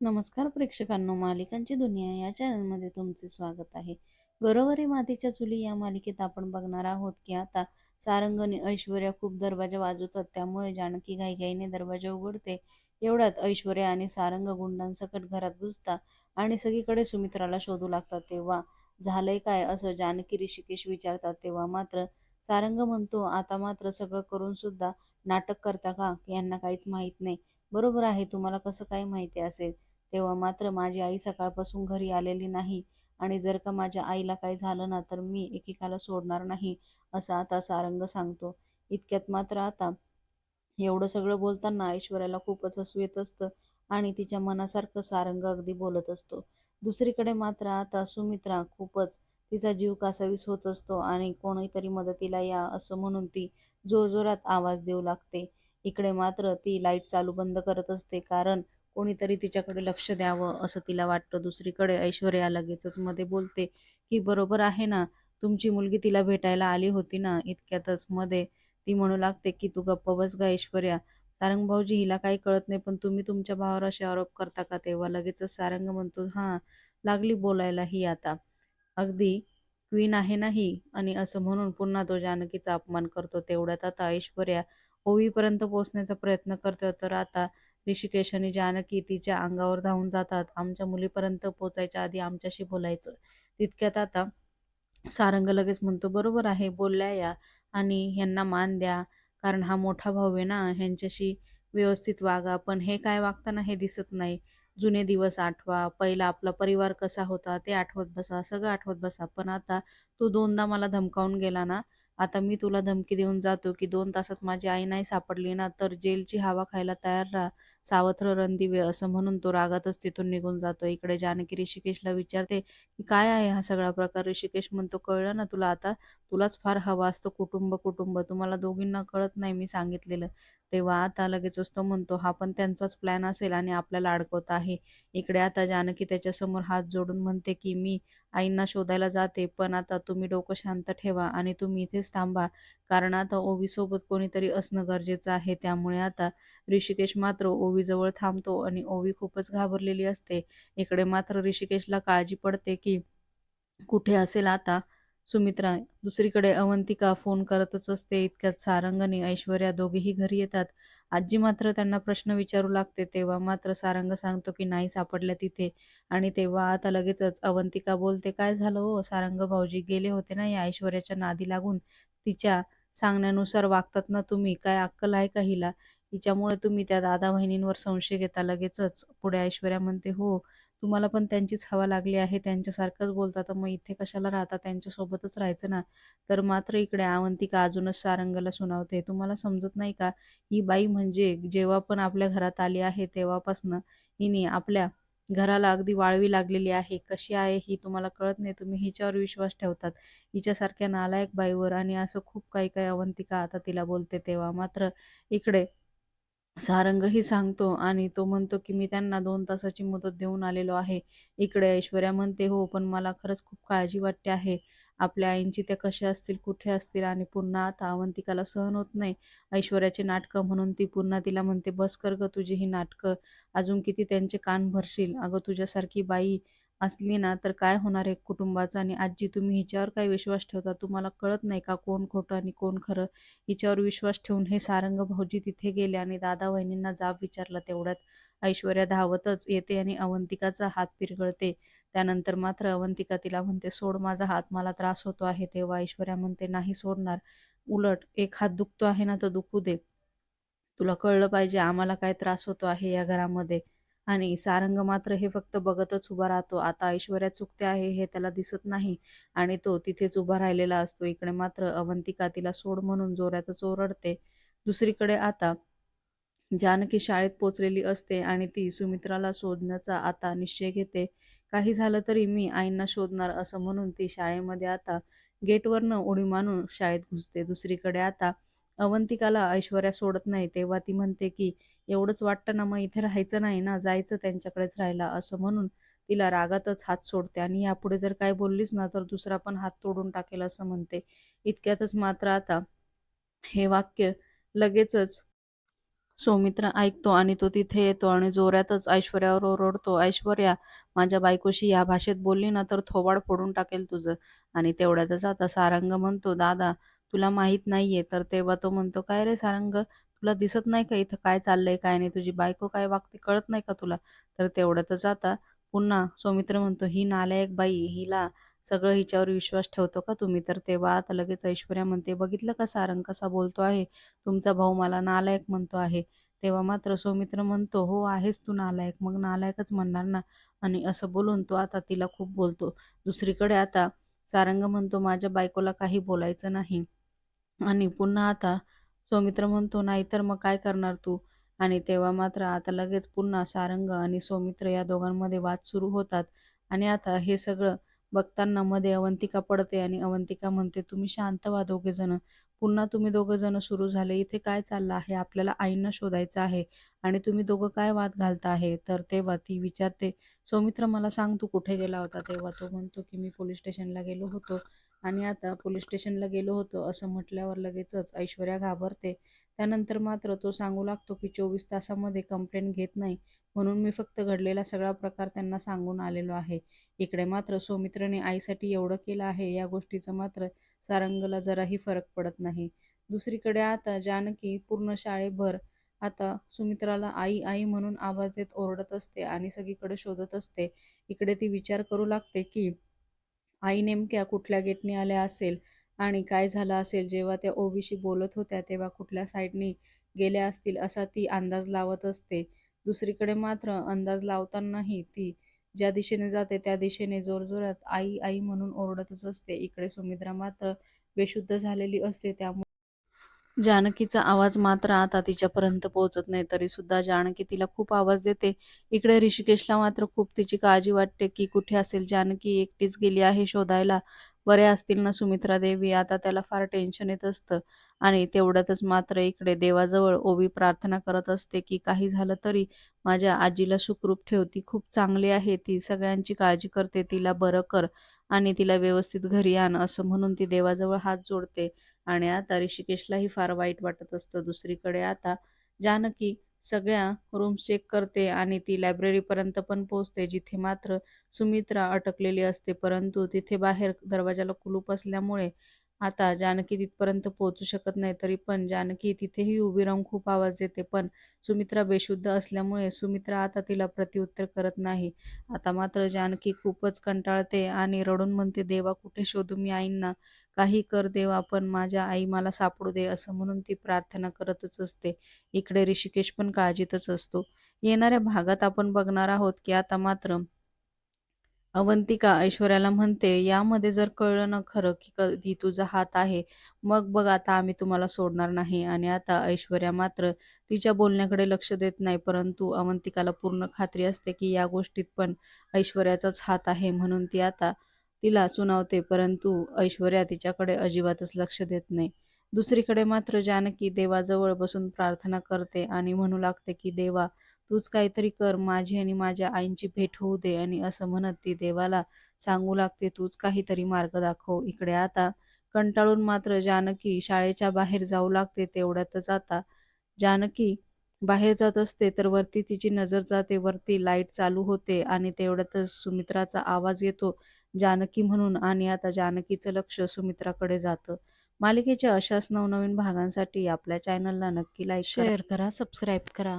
नमस्कार प्रेक्षकांनो मालिकांची दुनिया या चॅनलमध्ये तुमचे स्वागत आहे. घरोघरी मातीच्या चुली या मालिकेत आपण बघणार आहोत की आता सारंग आणि ऐश्वर्या खूप दरवाजा वाजवतात त्यामुळे जानकी घाईघाईने दरवाजा उघडते. एवढ्यात ऐश्वर्या आणि सारंग गुंडांसकट घरात घुसता आणि सगळीकडे सुमित्राला शोधू लागतात. तेव्हा झालंय काय असं जानकी ऋषिकेश विचारतात. तेव्हा मात्र सारंग म्हणतो आता मात्र सगळं करून सुद्धा नाटक करता का? यांना काहीच माहीत नाही. बरोबर आहे तुम्हाला कसं काय माहिती असेल? तेव्हा मात्र माझी आई सकाळपासून घरी आलेली नाही आणि जर का माझ्या आईला काही झालं ना तर मी एकेकाला सोडणार नाही असं आता सारंग सांगतो. इतक्यात मात्र आता एवढं सगळं बोलताना ऐश्वर्याला खूपच हसू येत असतं आणि तिच्या मनासारखं सारंग अगदी बोलत असतो. दुसरीकडे मात्र आता सुमित्रा खूपच तिचा जीव कासावीस होत असतो आणि कोणीतरी मदतीला या असं म्हणून ती जोरजोरात आवाज देऊ लागते. इकडे मात्र ती लाइट चालू बंद करत असते कारण कोणीतरी तिच्याकडे लक्ष द्यावं असं तिला वाटतं. दुसरीकडे ऐश्वर्या लगेचच मध्ये बोलते की बरोबर आहे ना तुमची मुलगी तिला भेटायला आली होती ना इतक्यातच मध्ये. ती म्हणू लागते की तू गप्प बस गा ऐश्वर्या. सारंग भाऊजी हिला काही कळत नाही पण तुम्ही तुमच्या भावावर असे आरोप करता का तेव्हा? लगेचच सारंग म्हणतो हां लागली बोलायला ही आता. अगदी क्वीन आहे नाही आणि असं म्हणून पुन्हा तो जानकीचा अपमान करतो. तेवढ्यात आता ऐश्वर्या ओवीपर्यंत पोहोचण्याचा प्रयत्न करतो तर आता ऋषिकेश आणि जानकी तिच्या अंगावर धावून जातात. आमच्या मुलीपर्यंत पोचायच्या आधी आमच्याशी बोलायचं. तितक्यात आता सारंग लगेच म्हणतो बरोबर आहे बोलल्या या आणि ह्यांना मान द्या. कारण हा मोठा भाऊ आहे ना ह्यांच्याशी व्यवस्थित वागा. पण हे काय वागताना हे दिसत नाही. जुने दिवस आठवा. पहिला आपला परिवार कसा होता ते आठवत बसा. सगळं आठवत बसा. पण आता तू दोनदा मला धमकावून गेला ना आता मी तुला धमकी देऊन जातो की दोन तासात माझी आई नाही सापडली ना तर जेलची हवा खायला तयार राहा. सावत्र रणदिवे असं म्हणून तो रागातच तिथून निघून जातो. इकडे जानकी ऋषिकेशला विचारते की काय आहे हा सगळा प्रकार? ऋषिकेश म्हणतो कळलं ना तुला आता? तुलाच फार हवा असतो कुटुंब कुटुंब. तुम्हाला दोघींना कळत नाही मी सांगितलेलं. तेव्हा आता लगेचच तो म्हणतो हा पण त्यांचाच प्लॅन असेल आणि आपल्याला अडकवत आहे. इकडे आता जानकी त्याच्यासमोर हात जोडून म्हणते की मी आईंना शोधायला जाते पण आता तुम्ही डोकं शांत ठेवा आणि तुम्ही इथेच थांबा. कारण आता ओवीसोबत कोणीतरी असणं गरजेचं आहे. त्यामुळे आता ऋषिकेश मात्र ओवी ओवीजवळ थांबतो आणि ओवी खूपच घाबरलेली असते. इकडे मात्र ऋषिकेशला काळजी पडते की कुठे असेल आता? सुमित्रा दुसरीकडे अवंतिका फोन करतच असते. इतक्यात सारंग आणि ऐश्वर्या दोघेही घरी येतात. आजी मात्र त्यांना प्रश्न विचारू लागते. तेव्हा मात्र सारंग सांगतो की नाही सापडल्या तिथे. आणि तेव्हा आता लगेचच अवंतिका बोलते काय झालं हो? सारंग भाऊजी गेले होते ना या ऐश्वर्याच्या नादी लागून? तिच्या सांगण्यानुसार वागतात ना तुम्ही? काय अक्कल आहे का हिला? हिच्यामुळे तुम्ही त्या दादा वहिनींवर संशय घेता लगेचच. पुढे ऐश्वर्या म्हणते हो तुम्हाला पण त्यांचीच हवा लागली आहे त्यांच्यासारखंच बोलता. तर मग इथे कशाला राहता? त्यांच्यासोबतच राहायचं ना. तर मात्र इकडे अवंतिका अजूनच सारंगला सुनावते. तुम्हाला समजत नाही का? ही बाई म्हणजे जेव्हा पण आपल्या घरात आली आहे तेव्हापासनं हिने आपल्या घराला अगदी वाळवी लागलेली आहे. कशी आहे ही तुम्हाला कळत नाही. तुम्ही हिच्यावर विश्वास ठेवतात. हिच्यासारख्या नालायक बाईवर आणि असं खूप काही काही अवंतिका आता तिला बोलते तेव्हा. मात्र इकडे सारंगही सांगतो आणि तो म्हणतो की मी त्यांना दोन तासाची मुदत देऊन आलेलो आहे. इकडे ऐश्वर्या म्हणते हो पण मला खरंच खूप काळजी वाटते आहे. आपल्या आईंची त्या कशा असतील कुठे असतील आणि पुन्हा आता अवंतिकाला सहन होत नाही. ऐश्वर्याचे नाटकं म्हणून ती पुन्हा तिला म्हणते बस कर ग तुझी ही नाटकं. अजून किती त्यांचे कान भरशील. अगं तुझ्यासारखी बाई असली ना तर काय होणार आहे कुटुंबाचं? आणि आजी तुम्ही हिच्यावर काय विश्वास ठेवता? तुम्हाला कळत नाही का कोण खोटं आणि कोण खरं? हिच्यावर विश्वास ठेवून हे सारंग भाऊजी तिथे गेले आणि दादा वहिनींना जाब विचारला तेवढ्यात. ऐश्वर्या धावतच येते आणि अवंतिकाचा हात पिरगळते. त्यानंतर मात्र अवंतिका तिला म्हणते सोड माझा हात मला त्रास होतो आहे तेव्हा. ऐश्वर्या म्हणते नाही सोडणार. उलट एक हात दुखतो आहे ना तर दुखू दे. तुला कळलं पाहिजे आम्हाला काय त्रास होतो आहे या घरामध्ये. आणि सारंग मात्र हे फक्त बघतच उभा राहतो. आता ऐश्वर्या चुकते आहे हे त्याला दिसत नाही आणि तो तिथेच उभा राहिलेला असतो. इकडे मात्र अवंतिका तिला सोड म्हणून जोरातच ओरडते. दुसरीकडे आता जानकी शाळेत पोचलेली असते आणि ती सुमित्राला शोधण्याचा आता निश्चय घेते. काही झालं तरी मी आईंना शोधणार असं म्हणून ती शाळेमध्ये आता गेटवरनं उडी मारून शाळेत घुसते. दुसरीकडे आता अवंतिकाला ऐश्वर्या सोडत नाही तेव्हा ती म्हणते की एवढंच वाटतं ना मग इथे राहायचं नाही ना जायचं त्यांच्याकडेच राहायला असं म्हणून तिला रागातच हात सोडते आणि यापुढे जर काय बोललीस ना तर दुसरा पण हात तोडून टाकेल असं म्हणते इतक्यातच मात्र आता हे वाक्य लगेचच सौमित्र ऐकतो आणि तो तिथे येतो आणि जोरातच ऐश्वर्यावर ओरडतो, "ऐश्वर्या, माझ्या बायकोशी या भाषेत बोलली ना तर थोबाड फोडून टाकेल तुझं." आणि तेवढ्यातच आता सारंग म्हणतो, "दादा, तुला माहीत नाहीये." तर तेव्हा तो म्हणतो, "काय रे सारंग, तुला दिसत नाही का इथं काय चाललंय काय नाही? तुझी बायको काय वागते कळत नाही का तुला?" तर तेवढ्यातच आता पुन्हा सौमित्र म्हणतो, "ही नालायक बाई, हिला सगळं हिच्यावर विश्वास ठेवतो का तुम्ही?" तर तेव्हा आता लगेच ऐश्वर्या म्हणते, "बघितलं का सारंग कसा बोलतो आहे? तुमचा भाऊ मला नालायक म्हणतो आहे." तेव्हा मात्र सौमित्र म्हणतो, "हो आहेस तू नालायक, मग नालायकच म्हणणार ना." आणि असं बोलून तो आता तिला खूप बोलतो. दुसरीकडे आता सारंग म्हणतो, "माझ्या बायकोला काही बोलायचं नाही." आणि पुन्हा आता सौमित्र म्हणतो, "नाहीतर मग काय करणार तू?" आणि तेव्हा मात्र आता लगेच पुन्हा सारंग आणि सौमित्र या दोघांमध्ये वाद सुरू होतात. आणि आता हे सगळं बघताना मध्ये अवंतिका पडते आणि अवंतिका म्हणते, "तुम्ही शांत व्हा दोघेजण. पुन्हा तुम्ही दोघं जण सुरू झाले. इथे काय चाललं आहे? आपल्याला आईंना शोधायचं आहे आणि तुम्ही दोघं काय वाद घालता आहे?" तर तेव्हा ती विचारते, "सौमित्र मला सांग तू कुठे गेला होता?" तेव्हा तो म्हणतो की "मी पोलीस स्टेशनला गेलो होतो." आणि आता पोलीस स्टेशनला गेलो होतो असं म्हटल्यावर लगेचच ऐश्वर्या घाबरते. त्यानंतर मात्र तो सांगू लागतो की चोवीस तासामध्ये कंप्लेंट घेत नाही म्हणून मी फक्त घडलेला सगळा प्रकार त्यांना सांगून आलेलो आहे. इकडे मात्र सौमित्रने आईसाठी एवढं केलं आहे या गोष्टीचा मात्र सारंगला जराही फरक पडत नाही. दुसरीकडे आता जानकी पूर्ण शाळेभर आता सुमित्राला आई आई म्हणून आवाज देत ओरडत असते आणि सगळीकडे शोधत असते. इकडे ती विचार करू लागते की आई नेमक्या कुठल्या गेटने आल्या असेल आणि काय झालं असेल जेव्हा त्या ओबीशी बोलत होत्या तेव्हा कुठल्या साईडनी गेल्या असतील असा ती अंदाज लावत असते. दुसरीकडे मात्र अंदाज लावतानाही ती ज्या दिशेने जाते त्या दिशेने जोरजोरात आई आई म्हणून ओरडतच असते. इकडे सुमित्रा मात्र बेशुद्ध झालेली असते त्यामुळे जानकीचा आवाज मात्र आता तिच्यापर्यंत पोहोचत नाही तरी सुद्धा जानकी तिला खूप आवाज देते. इकडे ऋषिकेशला मात्र खूप तिची काळजी वाटते की कुठे असेल जानकी एकटीच गेली आहे शोधायला. बरे असतील ना सुमित्रा देवी आता त्याला फार टेन्शन येत असतं आणि तेवढ्यातच मात्र इकडे देवाजवळ ओवी प्रार्थना करत असते की काही झालं तरी माझ्या आजीला सुखरूप ठेव. ती खूप चांगली आहे. ती सगळ्यांची काळजी करते. तिला बरं कर आणि तिला व्यवस्थित घरी आण असं म्हणून ती देवाजवळ हात जोडते. आणि आता ऋषिकेशलाही फार वाईट वाटत असतं. दुसरीकडे आता जानकी सगळ्या रूम्स चेक करते आणि ती लायब्ररीपर्यंत पण पोहोचते जिथे मात्र सुमित्रा अटकलेली असते. परंतु तिथे बाहेर दरवाजाला कुलूप असल्यामुळे आता जानकी तिथपर्यंत पोहोचू शकत नाही. तरी पण जानकी तिथेही उभी राहून खूप आवाज देते. पण सुमित्रा बेशुद्ध असल्यामुळे सुमित्रा आता तिला प्रत्युत्तर करत नाही. आता मात्र जानकी खूपच कंटाळते आणि रडून म्हणते, "देवा कुठे शोधू मी आईंना? काही कर देवा, पण माझ्या आई मला सापडू दे." असं म्हणून ती प्रार्थना करतच असते. इकडे ऋषिकेश पण काळजीतच असतो. येणाऱ्या भागात आपण बघणार आहोत की आता मात्र अवंतिका ऐश्वर्याला म्हणते, "यामध्ये जर कळलं ना खरं की कधी तुझा हात आहे, मग बघ आता आम्ही तुम्हाला सोडणार नाही." आणि आता ऐश्वर्या मात्र तिच्या बोलण्याकडे लक्ष देत नाही. परंतु अवंतिकाला पूर्ण खात्री असते की या गोष्टीत पण ऐश्वर्याचाच हात आहे म्हणून ती आता तिला सुनावते. परंतु ऐश्वर्या तिच्याकडे अजिबातच लक्ष देत नाही. दुसरीकडे मात्र जानकी देवाजवळ बसून प्रार्थना करते आणि म्हणू लागते की देवा तूच काहीतरी कर, माझी आणि माझ्या आईंची भेट होऊ दे. आणि असं म्हणत ती देवाला सांगू लागते, तूच काहीतरी मार्ग दाखव. इकडे आता कंटाळून मात्र जानकी शाळेच्या बाहेर जाऊ लागते. तेवढ्यातच आता जानकी बाहेर जात असते तर वरती तिची नजर जाते. वरती लाइट चालू होते आणि तेवढ्यातच सुमित्राचा आवाज येतो, जानकी म्हणून. आणि आता जानकीचं लक्ष सुमित्राकडे जातं. मालिकेच्या अशाच नवनवीन भागांसाठी आपल्या चॅनलला नक्की लाईक शेअर करा सबस्क्राईब करा